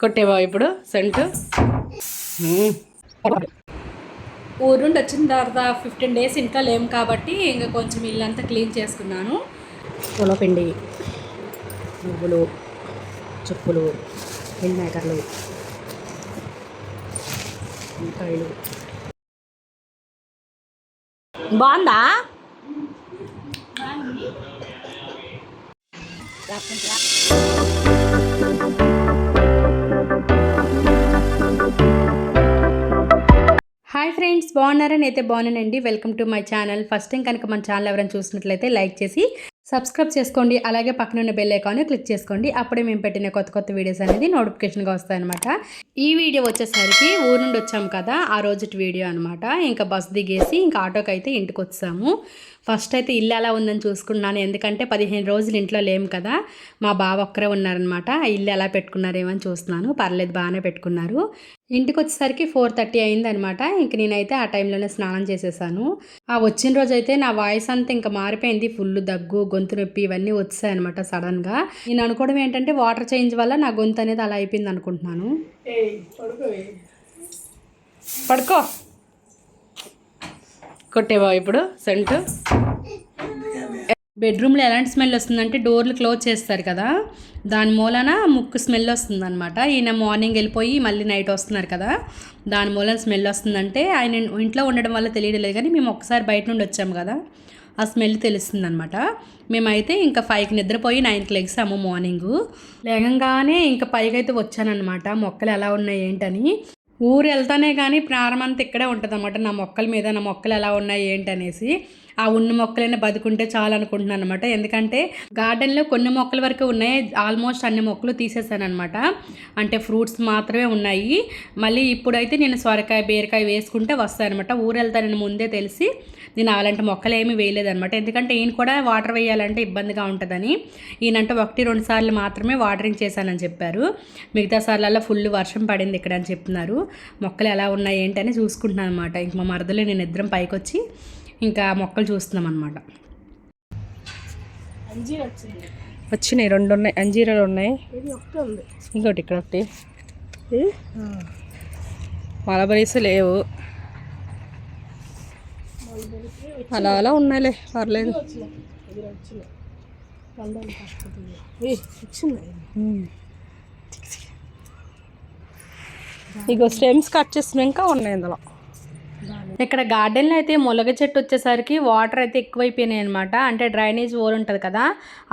కొట్టేవా ఇప్పుడు? సెంటు? ఊరు నుండి వచ్చిన తర్వాత ఫిఫ్టీన్ డేస్ ఇంకా లేము కాబట్టి ఇంకా కొంచెం ఇల్లంతా క్లీన్ చేసుకున్నాను. పొలపిండి నువ్వులు చెప్పులు మిల్ మేకర్లు వంకాయలు. బాగుందా? హాయ్ బాగున్నారని అయితే బాగున్నానండి. Welcome to my channel. First time కనుక మన ఛానల్ ఎవరైనా చూసినట్లయితే లైక్ చేసి సబ్స్క్రైబ్ చేసుకోండి అలాగే పక్కన ఉన్న బెల్ ఐకాన్ని క్లిక్ చేసుకోండి. అప్పుడే మేము పెట్టిన కొత్త కొత్త వీడియోస్ అనేది నోటిఫికేషన్గా వస్తాయన్నమాట. ఈ వీడియో వచ్చేసరికి ఊరు నుండి వచ్చాము కదా ఆ రోజుటి వీడియో అనమాట ఇంకా బస్ దిగేసి ఇంకా ఆటోకి అయితే ఇంటికి వచ్చాము. ఫస్ట్ అయితే ఇల్లు ఎలా ఉందని చూసుకున్నాను ఎందుకంటే పదిహేను రోజులు ఇంట్లో లేము కదా. మా బావ ఒక్కరే ఉన్నారనమాట ఇల్లు ఎలా పెట్టుకున్నారేమో అని చూస్తున్నాను. పర్లేదు బాగానే పెట్టుకున్నారు. ఇంటికి వచ్చేసరికి ఫోర్ థర్టీ అయిందనమాట ఇంక నేనైతే ఆ టైంలోనే స్నానం చేసేసాను. ఆ వచ్చిన రోజైతే నా వాయిస్ అంతా ఇంకా మారిపోయింది. ఫుల్ దగ్గు గొంతు నొప్పి ఇవన్నీ వచ్చాయి అనమాట సడన్గా నేను అనుకోవడం ఏంటంటే వాటర్ చేంజ్ వల్ల నా గొంతు అనేది అలా అయిపోయింది అనుకుంటున్నాను. పడుకో కొట్టేవా ఇప్పుడు? సెంటు? బెడ్రూమ్లో ఎలాంటి స్మెల్ వస్తుందంటే డోర్లు క్లోజ్ చేస్తారు కదా దాని మూలన ముక్కు స్మెల్ వస్తుంది అనమాట ఈయన మార్నింగ్ వెళ్ళిపోయి మళ్ళీ నైట్ వస్తున్నారు కదా దాని మూలన స్మెల్ వస్తుందంటే ఆయన ఇంట్లో ఉండడం వల్ల తెలియలేదు కానీ మేము ఒకసారి బయట నుండి వచ్చాము కదా ఆ స్మెల్ తెలుస్తుంది అనమాట మేమైతే ఇంకా ఫైవ్కి నిద్రపోయి నైన్కి లెగ్సాము మార్నింగు లేగంగానే ఇంకా పైకి అయితే వచ్చానమాట మొక్కలు ఎలా ఉన్నాయి ఏంటని. ఊరు వెళ్తానే కానీ ప్రారంభంతా ఇక్కడే ఉంటుంది అనమాట నా మొక్కల మీద నా మొక్కలు ఎలా ఉన్నాయి ఏంటి అనేసి ఆ ఉన్న మొక్కలైనా బతుకుంటే చాలు అనుకుంటున్నాను అనమాట ఎందుకంటే గార్డెన్లో కొన్ని మొక్కల వరకు ఉన్నాయి. ఆల్మోస్ట్ అన్ని మొక్కలు తీసేసాను అనమాట అంటే ఫ్రూట్స్ మాత్రమే ఉన్నాయి. మళ్ళీ ఇప్పుడైతే నేను సొరకాయ బీరకాయ వేసుకుంటే వస్తాయన్నమాట. ఊరు వెళ్తానని ముందే తెలిసి నేను అలాంటి మొక్కలు ఏమీ వేయలేదన్నమాట. ఎందుకంటే ఈయన కూడా వాటర్ వేయాలంటే ఇబ్బందిగా ఉంటుందని. ఈయనంటే ఒకటి రెండు సార్లు మాత్రమే వాటరింగ్ చేశానని చెప్పారు. మిగతా సార్లలో ఫుల్ వర్షం పడింది ఇక్కడ అని చెప్తున్నారు. మొక్కలు ఎలా ఉన్నాయి ఏంటని చూసుకుంటున్నాను అనమాట ఇంక మా మరదలు నేను ఇద్దరం పైకి వచ్చి ఇంకా మొక్కలు చూస్తున్నాం అనమాట వచ్చినాయి రెండు ఉన్నాయి. అంజీరాలు ఉన్నాయి. ఇంకోటి ఇక్కడ ఒకటి. మలబరీస్ లేవు. అలా అలా ఉన్నాయిలే పర్లేదు. ఇగో స్టెమ్స్ కట్ చేసినాక ఉన్నాయి ఇందులో. ఇక్కడ గార్డెన్లో అయితే ములగ చెట్టు వచ్చేసరికి వాటర్ అయితే ఎక్కువైపోయినాయి అనమాట అంటే డ్రైనేజ్ ఓల్ ఉంటుంది కదా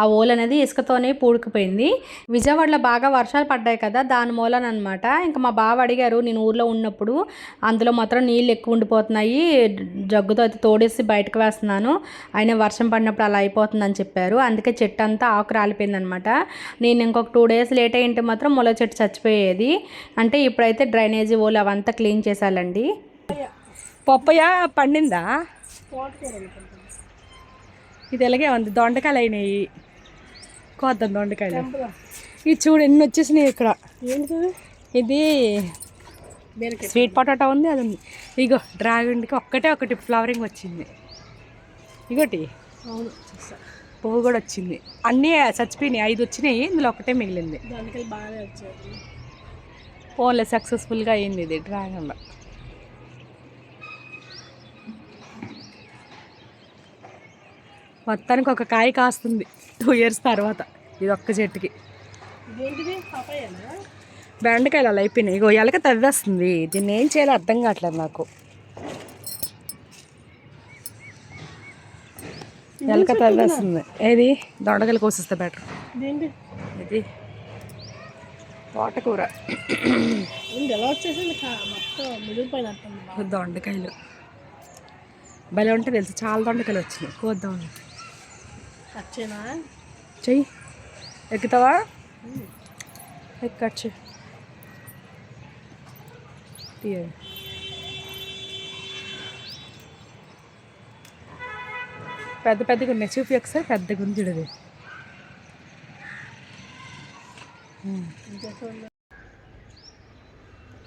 ఆ ఓల్ అనేది ఇసుకతోనే పూడుకుపోయింది. విజయవాడలో బాగా వర్షాలు పడ్డాయి కదా దాని మూలన అనమాట ఇంకా మా బావ అడిగారు నేను ఊర్లో ఉన్నప్పుడు అందులో మాత్రం నీళ్ళు ఎక్కువ ఉండిపోతున్నాయి జగ్గుతో అయితే తోడేసి బయటకు వేస్తున్నాను. అయినా వర్షం పడినప్పుడు అలా అయిపోతుందని చెప్పారు. అందుకే చెట్టు అంతా ఆకు రాలిపోయింది అనమాట నేను ఇంకొక టూ డేస్ లేట్ అయ్యింటే మాత్రం ములగ చెట్టు చచ్చిపోయేది. అంటే ఇప్పుడైతే డ్రైనేజీ ఓలు అవంతా క్లీన్ చేసాలండి పప్పయ్య పండిందా? ఇది ఎలాగే ఉంది? దొండకాయలు అయినాయి కోద్దాం దొండకాయలు. ఇది చూడు ఎన్ని వచ్చేసినాయి ఇక్కడ. ఇది స్వీట్ పొటాటో ఉంది అది ఉంది. ఇగో డ్రాగన్కి ఒక్కటే ఒకటి ఫ్లవరింగ్ వచ్చింది. ఇగోటి. పువ్వు కూడా వచ్చింది. అన్నీ చచ్చిపోయినాయి. ఐదు వచ్చినాయి ఇందులో ఒకటే మిగిలింది. ఫోన్లో సక్సెస్ఫుల్గా అయింది ఇది డ్రాగన్లో. మొత్తానికి ఒక కాయ కాస్తుంది టూ ఇయర్స్ తర్వాత ఇది ఒక్క చెట్టుకి. బెండకాయలు అలా అయిపోయినాయి. ఇగో ఎలక తవ్వేస్తుంది. దీన్ని ఏం చేయాలో అర్థం కావట్లేదు నాకు. ఎలక తవ్వేస్తుంది. ఏది? దొండకాయలు కోసిస్తే బెటర్. ఇది తోటకూర. దొండకాయలు. భలే ఉంటే తెలుసు? చాలా దొండకాయలు వచ్చినాయి. కోద్దాం. చెయ్యి. ఎక్కుతావా? ఎక్కచ్చు పెద్ద పెద్దగా ఉన్నాయి. చూపి ఒకసారి పెద్దగా ఉంది చూడదు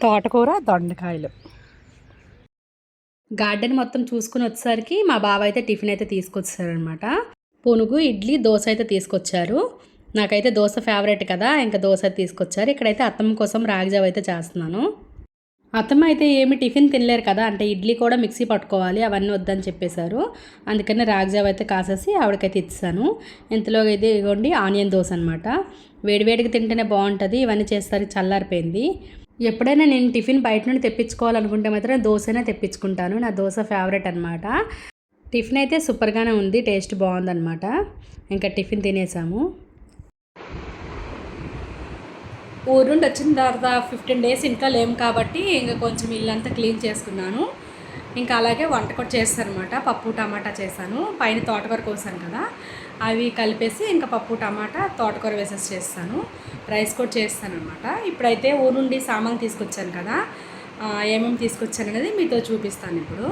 తోటకూర దొండకాయలు. గార్డెన్ మొత్తం చూసుకుని వచ్చేసరికి మా బావ అయితే టిఫిన్ అయితే తీసుకొచ్చారనమాట పునుగు ఇడ్లీ దోశ అయితే తీసుకొచ్చారు. నాకైతే దోశ ఫేవరెట్ కదా ఇంకా దోశ తీసుకొచ్చారు. ఇక్కడైతే అత్తమ్మ కోసం రాగిజావ అయితే చేస్తున్నాను. అత్తమ్మ అయితే ఏమి టిఫిన్ తినలేరు కదా అంటే ఇడ్లీ కూడా మిక్సీ పట్టుకోవాలి అవన్నీ వద్దని చెప్పేశారు. అందుకని రాగిజావ అయితే కాసేసి ఆవిడకైతే ఇచ్చాను. ఇంతలో అయితే ఇవ్వండి ఆనియన్ దోశ అనమాట వేడివేడిగా తింటేనే బాగుంటుంది ఇవన్నీ చేస్తారు చల్లారిపోయింది. ఎప్పుడైనా నేను టిఫిన్ బయట నుండి తెప్పించుకోవాలనుకుంటే మాత్రం దోశనే తెప్పించుకుంటాను నా దోశ ఫేవరెట్ అనమాట టిఫిన్ అయితే సూపర్గానే ఉంది టేస్ట్ బాగుందన్నమాట. ఇంకా టిఫిన్ తినేసాము. ఊరు నుండి వచ్చిన తర్వాత ఫిఫ్టీన్ డేస్ ఇంట్లో లేము కాబట్టి ఇంకా కొంచెం ఇల్లంతా క్లీన్ చేసుకున్నాను. ఇంకా అలాగే వంట కూడా చేస్తానమాట పప్పు టమాటా చేశాను. పైన తోటకూర కోసాను కదా. అవి కలిపేసి ఇంకా పప్పు టమాటా తోటకూర వేసేసి చేస్తాను. రైస్ కూడా చేస్తాను అనమాట ఇప్పుడైతే ఊరు నుండి సామాన్ తీసుకొచ్చాను కదా. ఏమేమి తీసుకొచ్చాను అనేది మీతో చూపిస్తాను ఇప్పుడు.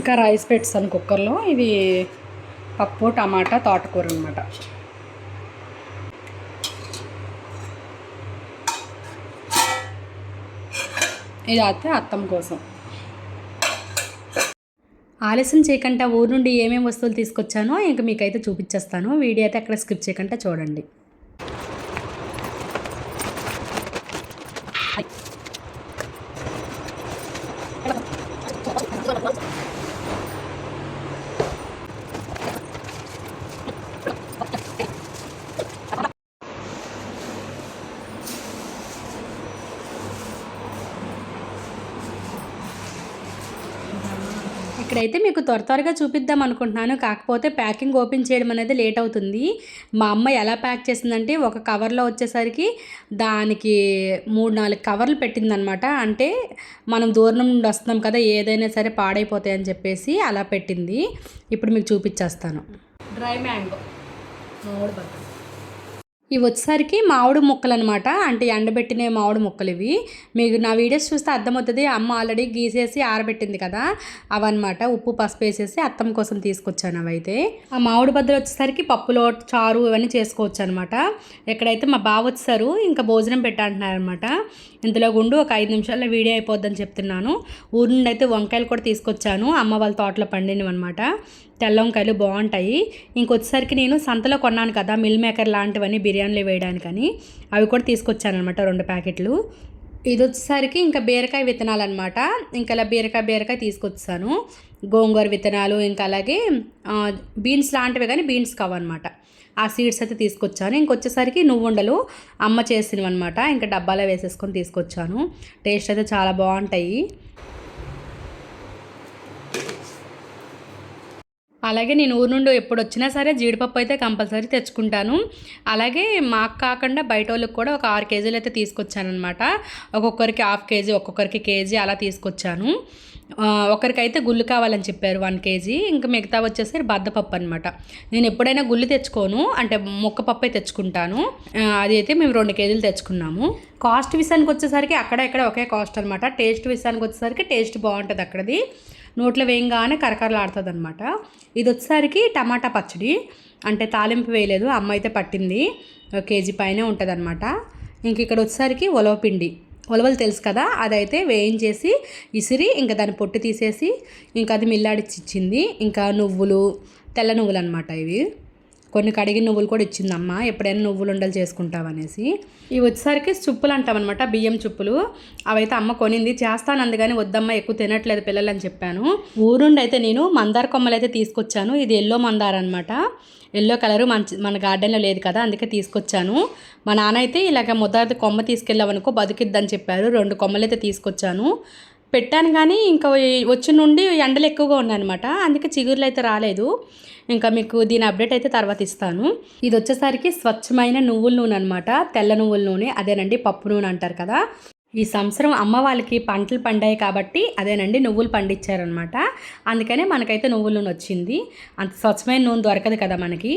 ఇంకా రైస్ పెట్టాను కుక్కర్లో. ఇది పప్పు టమాటా తోటకూర అనమాట ఇది అయితే అత్తం కోసం. ఆలస్యం చేయకుండా ఊరు నుండి ఏమేమి వస్తువులు తీసుకొచ్చానో ఇంక మీకైతే చూపించేస్తాను. వీడియో అయితే అక్కడ స్కిప్ చేయకుండా చూడండి. ఇక్కడైతే మీకు త్వర త్వరగా చూపిద్దాం అనుకుంటున్నాను. కాకపోతే ప్యాకింగ్ ఓపెన్ చేయడం అనేది లేట్ అవుతుంది. మా అమ్మ ఎలా ప్యాక్ చేసిందంటే ఒక కవర్లో వచ్చేసరికి దానికి మూడు నాలుగు కవర్లు పెట్టిందనమాట అంటే మనం దూరం నుండి వస్తున్నాం కదా ఏదైనా సరే పాడైపోతాయని చెప్పేసి అలా పెట్టింది. ఇప్పుడు మీకు చూపించేస్తాను. Dry mango. మామిడి ఇవి వచ్చేసరికి మామిడి ముక్కలు అనమాట అంటే ఎండబెట్టిన మామిడి ముక్కలు ఇవి. మీకు నా వీడియోస్ చూస్తే అర్థమవుతుంది. అమ్మ ఆల్రెడీ గీసేసి ఆరబెట్టింది కదా. అవన్నమాట. ఉప్పు పసుపు వేసేసి అత్తం కోసం తీసుకొచ్చాను అవైతే. ఆ మామిడి బద్దలు వచ్చేసరికి పప్పులో చారు ఇవన్నీ చేసుకోవచ్చు అనమాట ఎక్కడైతే మా బావ వచ్చారు ఇంకా భోజనం పెట్టంటున్నారనమాట ఇంతలో గుండు ఒక ఐదు నిమిషాల్లో వీడియో అయిపోద్దని చెప్తున్నాను. ఊరి నుండి అయితే వంకాయలు కూడా తీసుకొచ్చాను. అమ్మ వాళ్ళ తోటలో పండినవి అనమాట తెల్ల వంకాయలు బాగుంటాయి. ఇంకొచ్చేసరికి నేను సంతలో కొన్నాను కదా మిల్ మేకర్ లాంటివన్నీ బిర్యానీలు వేయడానికని. అవి కూడా తీసుకొచ్చాను అనమాట రెండు ప్యాకెట్లు. ఇది వచ్చేసరికి ఇంకా బీరకాయ విత్తనాలు అనమాట ఇంకా ఇలా బీరకాయ బీరకాయ తీసుకొచ్చాను గోంగూర విత్తనాలు ఇంకా అలాగే బీన్స్ లాంటివి కానీ బీన్స్ కావన్నమాట. ఆ సీడ్స్ అయితే తీసుకొచ్చాను. ఇంకొచ్చేసరికి నువ్వుండలు అమ్మ చేసినవి అనమాట ఇంకా డబ్బాలో వేసేసుకొని తీసుకొచ్చాను. టేస్ట్ అయితే చాలా బాగుంటాయి. అలాగే నేను ఊరు నుండి ఎప్పుడు వచ్చినా సరే జీడిపప్పు అయితే కంపల్సరీ తెచ్చుకుంటాను. అలాగే మాకు కాకుండా బయట వాళ్ళకి కూడా ఒక ఆరు కేజీలు అయితే తీసుకొచ్చానమాట ఒక్కొక్కరికి హాఫ్ కేజీ ఒక్కొక్కరికి కేజీ అలా తీసుకొచ్చాను. ఒకరికైతే గుళ్ళు కావాలని చెప్పారు వన్ కేజీ ఇంకా మిగతా వచ్చేసరి బద్దపప్పు అనమాట నేను ఎప్పుడైనా గుళ్ళు తెచ్చుకోను అంటే ముక్కపప్పే తెచ్చుకుంటాను. అది అయితే మేము రెండు కేజీలు తెచ్చుకున్నాము. కాస్ట్ విషయానికి వచ్చేసరికి అక్కడ ఇక్కడ ఒకే కాస్ట్ అనమాట టేస్ట్ విషయానికి వచ్చేసరికి టేస్ట్ బాగుంటుంది అక్కడది. నోట్లో వేయంగానే కరకరలాడుతుంది అనమాట ఇది వచ్చేసరికి టమాటా పచ్చడి. అంటే తాలింపు వేయలేదు అమ్మ అయితే పట్టింది. ఒక కేజీ పైనే ఉంటుంది అనమాట ఇంక ఇక్కడ వచ్చేసరికి ఉలవపిండి. ఉలవలు తెలుసు కదా అదైతే వేయించేసి ఇసిరి ఇంకా దాన్ని పొట్టు తీసేసి ఇంకా అది మిల్లాడిచ్చి ఇచ్చింది ఇంకా నువ్వులు తెల్ల నువ్వులు అనమాట ఇవి. కొన్ని కడిగిన నువ్వులు కూడా ఇచ్చిందమ్మా. ఎప్పుడైనా నువ్వులు ఉండలు చేసుకుంటావనేసి ఇవి వచ్చేసరికి చుప్పులు అంటామన్నమాట బియ్యం చుప్పులు అవైతే అమ్మ కొనింది. చేస్తాను అందుకని వద్దమ్మ ఎక్కువ తినట్లేదు పిల్లలు అని చెప్పాను. ఊరుండి అయితే నేను మందార కొమ్మలు అయితే తీసుకొచ్చాను. ఇది ఎల్లో మందార అనమాట ఎల్లో కలరు మంచి మన గార్డెన్లో లేదు కదా అందుకే తీసుకొచ్చాను. మా నాన్న అయితే ఇలాగ ముద్దాది కొమ్మ తీసుకెళ్ళామనుకో బతికిద్దని చెప్పారు. రెండు కొమ్మలు అయితే తీసుకొచ్చాను. పెట్టాను కానీ ఇంకా వచ్చి నుండి ఎండలు ఎక్కువగా ఉన్నాయన్నమాట. అందుకే చిగురులు అయితే రాలేదు. ఇంకా మీకు దీని అప్డేట్ అయితే తర్వాత ఇస్తాను. ఇది వచ్చేసరికి స్వచ్ఛమైన నువ్వుల నూనె అనమాట తెల్ల నువ్వుల నూనె అదేనండి పప్పు నూనె అంటారు కదా. ఈ సంవత్సరం అమ్మ వాళ్ళకి పంటలు పండాయి కాబట్టి అదేనండి నువ్వులు పండించారనమాట అందుకనే మనకైతే నువ్వుల నూనె వచ్చింది. అంత స్వచ్ఛమైన నూనె దొరకదు కదా మనకి.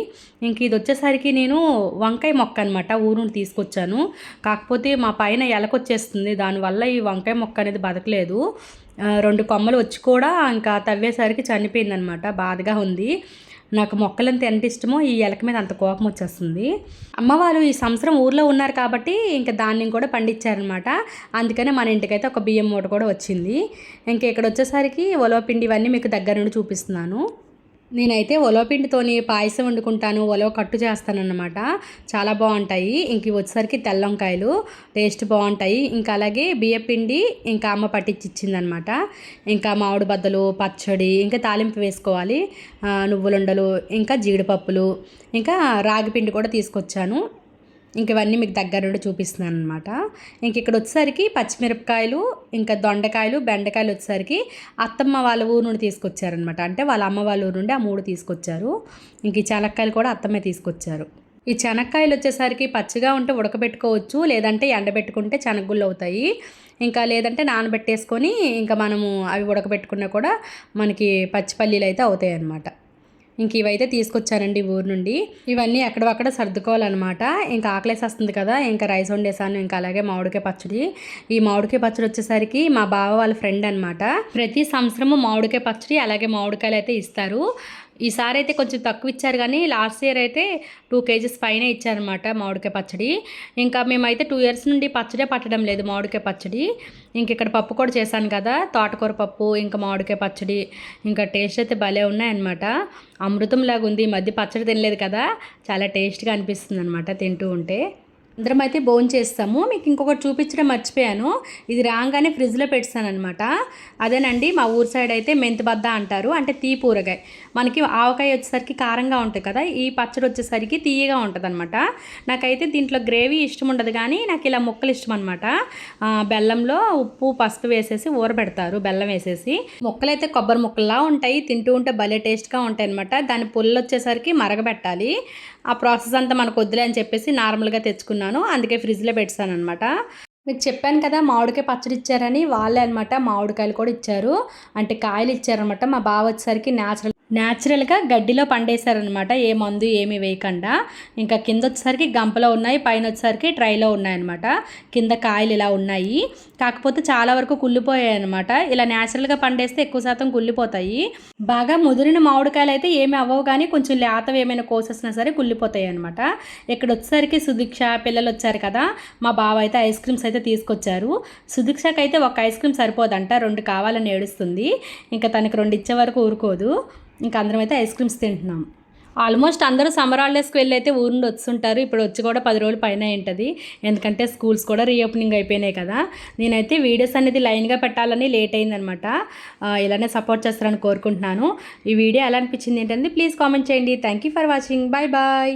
ఇంక ఇది వచ్చేసరికి నేను వంకాయ మొక్క అనమాట ఊరు తీసుకొచ్చాను. కాకపోతే మా పైన ఎలకొచ్చేస్తుంది. దానివల్ల ఈ వంకాయ మొక్క అనేది బతకలేదు. రెండు కొమ్మలు వచ్చి కూడా ఇంకా తవ్వేసరికి చనిపోయిందనమాట. బాధగా ఉంది. నాకు మొక్కలంత ఎంత ఇష్టమో ఈ ఎలక మీద అంత కోపం వచ్చేస్తుంది. అమ్మవారు ఈ సంవత్సరం ఊర్లో ఉన్నారు కాబట్టి ఇంకా ధాన్యం కూడా పండించారనమాట అందుకనే మన ఇంటికైతే ఒక బియ్యం మూట కూడా వచ్చింది. ఇంకా ఇక్కడ వచ్చేసరికి ఉలవ పిండి ఇవన్నీ మీకు దగ్గర నుండి చూపిస్తున్నాను. నేనైతే ఉలవ పిండితోని పాయసం వండుకుంటాను. ఉలవ కట్టు చేస్తానన్నమాట. చాలా బాగుంటాయి. ఇంక వచ్చేసరికి తెల్లంకాయలు. టేస్ట్ బాగుంటాయి. ఇంకా అలాగే బియ్యపిండి ఇంకా అమ్మ పట్టించి ఇచ్చిందనమాట ఇంకా మామిడి బద్దలు పచ్చడి ఇంకా తాలింపు వేసుకోవాలి. నువ్వులుండలు ఇంకా జీడిపప్పులు ఇంకా రాగి పిండి కూడా తీసుకొచ్చాను. ఇంక ఇవన్నీ మీకు దగ్గర నుండి చూపిస్తున్నాను అనమాట ఇంక ఇక్కడ వచ్చేసరికి పచ్చిమిరపకాయలు ఇంకా దొండకాయలు బెండకాయలు వచ్చేసరికి అత్తమ్మ వాళ్ళ ఊరు నుండి తీసుకొచ్చారనమాట అంటే వాళ్ళ అమ్మ వాళ్ళ ఊరు నుండి ఆ మూడు తీసుకొచ్చారు. ఇంక ఈ చెనక్కాయలు కూడా అత్తమ్మే తీసుకొచ్చారు. ఈ చెనక్కాయలు వచ్చేసరికి పచ్చిగా ఉంటే ఉడకబెట్టుకోవచ్చు లేదంటే ఎండబెట్టుకుంటే చెనగుళ్ళు అవుతాయి. ఇంకా లేదంటే నానబెట్టేసుకొని ఇంకా మనము అవి ఉడకబెట్టుకున్నా కూడా మనకి పచ్చిపల్లీలు అయితే అవుతాయి అన్నమాట ఇంక ఇవైతే తీసుకొచ్చానండి ఊరు నుండి. ఇవన్నీ ఎక్కడొక్కడ సర్దుకోవాలన్నమాట. ఇంకా ఆకలేసి వస్తుంది కదా ఇంకా రైస్ వండేసాను. ఇంకా అలాగే మామిడికాయ పచ్చడి. ఈ మామిడికాయ పచ్చడి వచ్చేసరికి మా బావ వాళ్ళ ఫ్రెండ్ అనమాట ప్రతి సంవత్సరము మామిడికాయ పచ్చడి అలాగే మామిడికాయలు అయితే ఇస్తారు. ఈసారి అయితే కొంచెం తక్కువ ఇచ్చారు కానీ లాస్ట్ ఇయర్ అయితే టూ కేజీస్ పైన ఇచ్చారనమాట మామిడికాయ పచ్చడి. ఇంకా మేమైతే టూ ఇయర్స్ నుండి పచ్చడే పట్టడం లేదు మామిడికాయ పచ్చడి. ఇంక ఇక్కడ పప్పు కూడా చేశాను కదా తోటకూర పప్పు ఇంకా మామిడికాయ పచ్చడి ఇంకా టేస్ట్ అయితే భలే ఉన్నాయన్నమాట. అమృతంలాగా ఉంది ఈ మధ్య పచ్చడి తినలేదు కదా చాలా టేస్ట్గా అనిపిస్తుంది అనమాట తింటూ ఉంటే. అందరం అయితే బోన్ చేస్తాము. మీకు ఇంకొకటి చూపించడం మర్చిపోయాను. ఇది రాగానే ఫ్రిడ్జ్లో పెట్టాను అనమాట అదేనండి మా ఊరు సైడ్ అయితే మెంతిబద్ద అంటారు. అంటే తీపి ఊరగాయ మనకి ఆవకాయ వచ్చేసరికి కారంగా ఉంటుంది కదా ఈ పచ్చడి వచ్చేసరికి తీయగా ఉంటుంది అనమాట నాకైతే దీంట్లో గ్రేవీ ఇష్టం ఉండదు కానీ నాకు ఇలా ముక్కలు ఇష్టం అనమాట బెల్లంలో ఉప్పు పసుపు వేసేసి ఊరబెడతారు బెల్లం వేసేసి. ముక్కలైతే కొబ్బరి ముక్కల్లా ఉంటాయి తింటూ ఉంటే భలే టేస్ట్గా ఉంటాయి అనమాట దాని పుల్ల వచ్చేసరికి మరగబెట్టాలి. ఆ ప్రాసెస్ అంతా మనకు వద్దులే అని చెప్పేసి నార్మల్గా తెచ్చుకున్నాను. అందుకే ఫ్రిడ్జ్లో పెట్టాను అనమాట మీకు చెప్పాను కదా మామిడికాయ పచ్చడి ఇచ్చారని వాళ్ళే అనమాట మామిడికాయలు కూడా ఇచ్చారు. అంటే కాయలు ఇచ్చారనమాట మా బావ వచ్చేసరికి న్యాచురల్ న్యాచురల్గా గడ్డిలో పండేశారనమాట ఏ మందు ఏమి వేయకుండా. ఇంకా కింద వచ్చేసరికి గంపలో ఉన్నాయి పైన వచ్చేసరికి ట్రైలో ఉన్నాయన్నమాట. కింద కాయలు ఇలా ఉన్నాయి. కాకపోతే చాలా వరకు కుళ్ళిపోయాయి అనమాట ఇలా న్యాచురల్గా పండేస్తే ఎక్కువ శాతం కుళ్ళిపోతాయి. బాగా ముదిరిన మామిడికాయలు అయితే ఏమి అవ్వవు కానీ కొంచెం లేతవి ఏమైనా కోసేసినా సరే కుళ్ళిపోతాయి అనమాట ఇక్కడ వచ్చేసరికి సుదీక్ష పిల్లలు వచ్చారు కదా మా బావ అయితే ఐస్ క్రీమ్స్ అయితే తీసుకొచ్చారు. సుదీక్షకి అయితే ఒక ఐస్ క్రీమ్ సరిపోదంట రెండు కావాలని ఏడుస్తుంది. ఇంకా తనకు రెండు ఇచ్చే వరకు ఊరుకోదు. ఇంకా అందరం అయితే ఐస్ క్రీమ్స్ తింటున్నాం. ఆల్మోస్ట్ అందరూ సమ్మర్ హాలిడేస్కి వెళ్ళి అయితే ఊరు నుండి వస్తుంటారు ఇప్పుడు వచ్చి కూడా పది రోజులు పైన ఉంటుంది. ఎందుకంటే స్కూల్స్ కూడా రీఓపెనింగ్ అయిపోయినాయి కదా. నేనైతే వీడియోస్ అనేది లైన్గా పెట్టాలని లేట్ అయిందనమాట ఇలానే సపోర్ట్ చేస్తారని కోరుకుంటున్నాను. ఈ వీడియో ఎలా అనిపించింది ఏంటంటే ప్లీజ్ కామెంట్ చేయండి. Thank you for watching bye bye